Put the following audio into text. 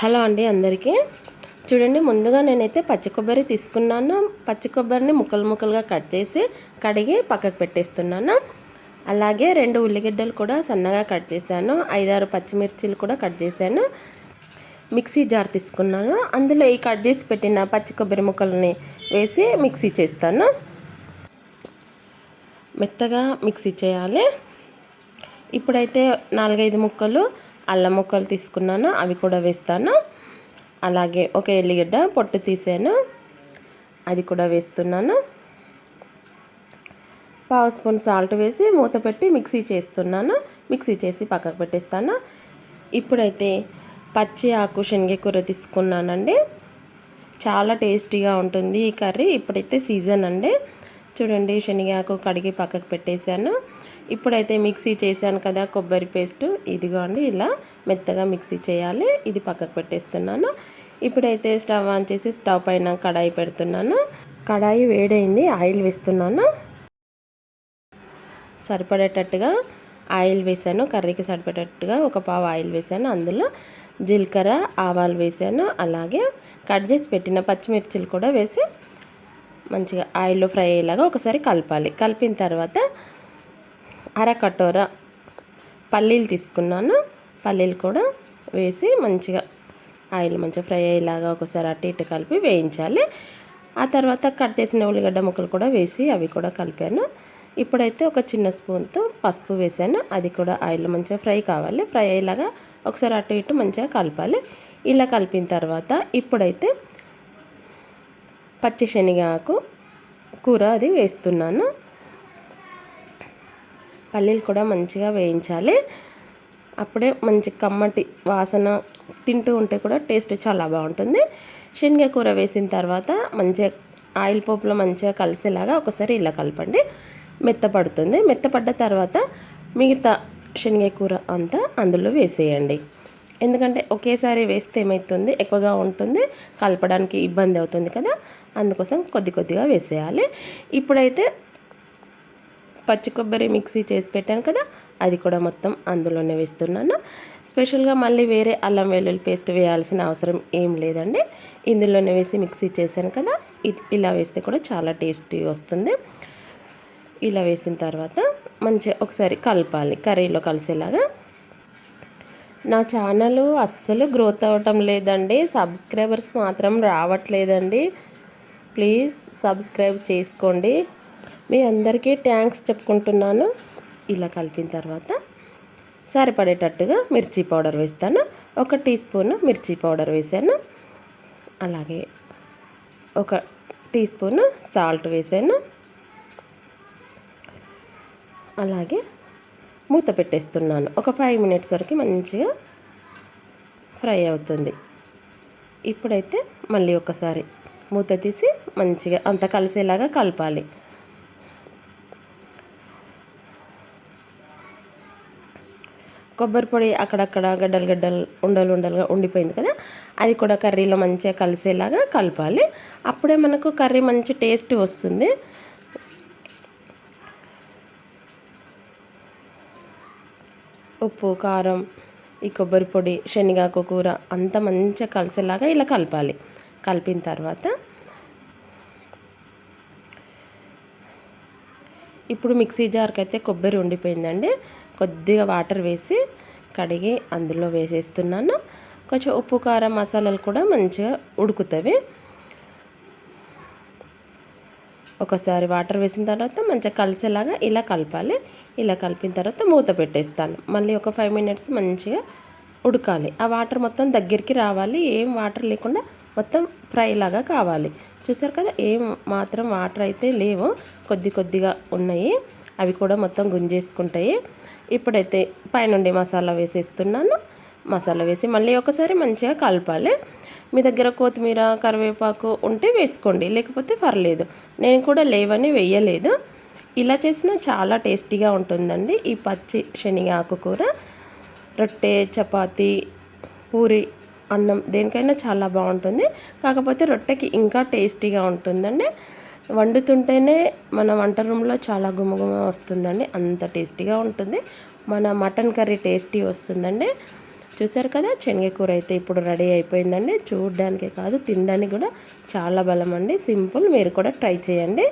Hello అండి అందరికీ. చూడండి ముందుగా నేనైతే పచ్చి కొబ్బరి తీసుకున్నాను. పచ్చి కొబ్బరిని ముక్కలు ముక్కలుగా కట్ చేసి కడిగి పక్కకు పెట్టేస్తున్నాను. అలాగే రెండు ఉల్లిగడ్డలు కూడా సన్నగా కట్ చేశాను. ఐదారు పచ్చిమిర్చీలు కూడా కట్ చేశాను. మిక్సీ జార్ తీసుకున్నాను. అందులో ఈ కట్ చేసి పెట్టిన పచ్చి కొబ్బరి ముక్కల్ని వేసి మిక్సీ చేస్తాను. మెత్తగా మిక్సీ చేయాలి. ఇప్పుడైతే నాలుగైదు ముక్కలు అల్లం ముక్కలు తీసుకున్నాను అవి కూడా వేస్తాను. అలాగే ఒక ఎల్లిగడ్డ పొట్టు తీసాను అది కూడా వేస్తున్నాను. పావు స్పూన్ సాల్ట్ వేసి మూత పెట్టి మిక్సీ చేస్తున్నాను మిక్సీ చేసి పక్కకు పెట్టేస్తాను. ఇప్పుడైతే పచ్చి ఆకు శనగ కూర తీసుకున్నానండి. చాలా టేస్టీగా ఉంటుంది ఈ కర్రీ ఇప్పుడైతే సీజన్ అండి. చూడండి శనగాకు కడిగి పక్కకు పెట్టేశాను. ఇప్పుడైతే మిక్సీ చేశాను కదా కొబ్బరి పేస్ట్. ఇదిగో అండి ఇలా మెత్తగా మిక్సీ చేయాలి. ఇది పక్కకు పెట్టేస్తున్నాను. ఇప్పుడైతే స్టవ్ ఆన్ చేసి స్టవ్ పైన కడాయి పెడుతున్నాను. కడాయి వేడైంది ఆయిల్ వేస్తున్నాను. సరిపడేటట్టుగా ఆయిల్ వేసాను కర్రీకి సరిపడేటట్టుగా ఒక పావు ఆయిల్ వేసాను అందులో జీలకర్ర ఆవాలు వేసాను అలాగే కట్ చేసి పెట్టిన పచ్చిమిర్చిలు కూడా వేసి మంచిగా ఆయిల్లో ఫ్రై అయ్యేలాగా ఒకసారి కలపాలి. కలిపిన తర్వాత అర కటోర పల్లీలు తీసుకున్నాను. పల్లీలు కూడా వేసి మంచిగా ఆయిల్ మంచిగా ఫ్రై అయ్యేలాగా ఒకసారి అటు ఇటు కలిపి వేయించాలి. ఆ తర్వాత కట్ చేసిన ఉల్లిగడ్డ ముక్కలు కూడా వేసి అవి కూడా కలిపాను. ఇప్పుడైతే ఒక చిన్న స్పూన్తో పసుపు వేసాను. అది కూడా ఆయిల్ మంచిగా ఫ్రై కావాలి. ఫ్రై అయ్యేలాగా ఒకసారి అటు ఇటు మంచిగా కలపాలి. ఇలా కలిపిన తర్వాత ఇప్పుడైతే పచ్చి శనగాకు కూర అది వేస్తున్నాను. పల్లీలు కూడా మంచిగా వేయించాలి. అప్పుడే మంచి కమ్మటి వాసన తింటూ ఉంటే కూడా టేస్ట్ చాలా బాగుంటుంది. శనగ కూర వేసిన తర్వాత మంచిగా ఆయిల్ పోపులో మంచిగా కలిసేలాగా ఒకసారి ఇలా కలపండి. మెత్తపడుతుంది మెత్తపడ్డ తర్వాత మిగతా శనగ కూర అంతా అందులో వేసేయండి. ఎందుకంటే ఒకేసారి వేస్తే ఏమవుతుంది ఎక్కువగా ఉంటుంది. కలపడానికి ఇబ్బంది అవుతుంది కదా. అందుకోసం కొద్ది కొద్దిగా వేసేయాలి. ఇప్పుడైతే పచ్చి కొబ్బరి మిక్సీ చేసి పెట్టాను కదా అది కూడా మొత్తం అందులోనే వేస్తున్నాను. స్పెషల్గా మళ్ళీ వేరే అల్లం వెల్లుల్లి పేస్ట్ వేయాల్సిన అవసరం ఏం లేదండి. ఇందులోనే వేసి మిక్సీ చేశాను కదా ఇలా వేస్తే కూడా చాలా టేస్టీ వస్తుంది. ఇలా వేసిన తర్వాత మంచిగా ఒకసారి కలపాలి కర్రీలో కలిసేలాగా. నా ఛానల్ అస్సలు గ్రోత్ అవ్వటం లేదండి సబ్స్క్రైబర్స్ మాత్రం రావట్లేదండి. ప్లీజ్ సబ్స్క్రైబ్ చేసుకోండి. మీ అందరికీ థ్యాంక్స్ చెప్పుకుంటున్నాను. ఇలా కలిపిన తర్వాత సరిపడేటట్టుగా మిర్చి పౌడర్ వేస్తాను. ఒక టీ స్పూన్ మిర్చి పౌడర్ వేసాను. అలాగే ఒక టీ స్పూన్ సాల్ట్ వేసాను. అలాగే మూత పెట్టేస్తున్నాను. ఒక ఫైవ్ మినిట్స్ వరకు మంచిగా ఫ్రై అవుతుంది. ఇప్పుడైతే మళ్ళీ ఒకసారి మూత తీసి మంచిగా అంత కలిసేలాగా కలపాలి. కొబ్బరి పొడి అక్కడక్కడ గడ్డలు గడ్డలు ఉండలు ఉండలుగా ఉండిపోయింది కదా. అది కూడా కర్రీలో మంచిగా కలిసేలాగా కలపాలి. అప్పుడే మనకు కర్రీ మంచి టేస్ట్ వస్తుంది. ఉప్పు కారం ఈ కొబ్బరి పొడి శనగాకు కూర అంతా మంచిగా కలిసేలాగా ఇలా కలపాలి. కలిపిన తర్వాత ఇప్పుడు మిక్సీ జార్కి అయితే కొబ్బరి ఉండిపోయిందండి. కొద్దిగా వాటర్ వేసి కడిగి అందులో వేసేస్తున్నాను. కొంచెం ఉప్పు కారం మసాలాలు కూడా మంచిగా ఉడుకుతాయి ఒకసారి వాటర్ వేసిన తర్వాత మంచిగా కలిసేలాగా ఇలా కలపాలి. ఇలా కలిపిన తర్వాత మూత పెట్టేస్తాను. మళ్ళీ ఒక ఫైవ్ మినిట్స్ మంచిగా ఉడకాలి. ఆ వాటర్ మొత్తం దగ్గరికి రావాలి. ఏం వాటర్ లేకుండా మొత్తం ఫ్రై లాగా కావాలి. చూసారు కదా ఏం మాత్రం వాటర్ అయితే లేవు. కొద్ది కొద్దిగా ఉన్నాయి. అవి కూడా మొత్తం గుంజేసుకుంటాయి. ఇప్పుడైతే పైనుండి మసాలా వేసేస్తున్నాను. మసాలా వేసి మళ్ళీ ఒకసారి మంచిగా కలపాలి. మీ దగ్గర కొత్తిమీర కరివేపాకు ఉంటే వేసుకోండి. లేకపోతే పర్లేదు. నేను కూడా లేవని వేయలేదు. ఇలా చేసినా చాలా టేస్టీగా ఉంటుందండి. ఈ పచ్చి శనగ ఆకుకూర రొట్టె చపాతి పూరి అన్నం దేనికైనా చాలా బాగుంటుంది. కాకపోతే రొట్టెకి ఇంకా టేస్టీగా ఉంటుందండి. వండుతుంటేనే మన వంట రూమ్లో చాలా గుమగుమ వస్తుందండి. అంత టేస్టీగా ఉంటుంది. మన మటన్ కర్రీ టేస్టీ వస్తుందండి. చూసారు కదా శనగ కూర అయితే ఇప్పుడు రెడీ అయిపోయిందండి. చూడడానికే కాదు తినడానికి కూడా చాలా బలం అండి సింపుల్ మీరు కూడా ట్రై చేయండి.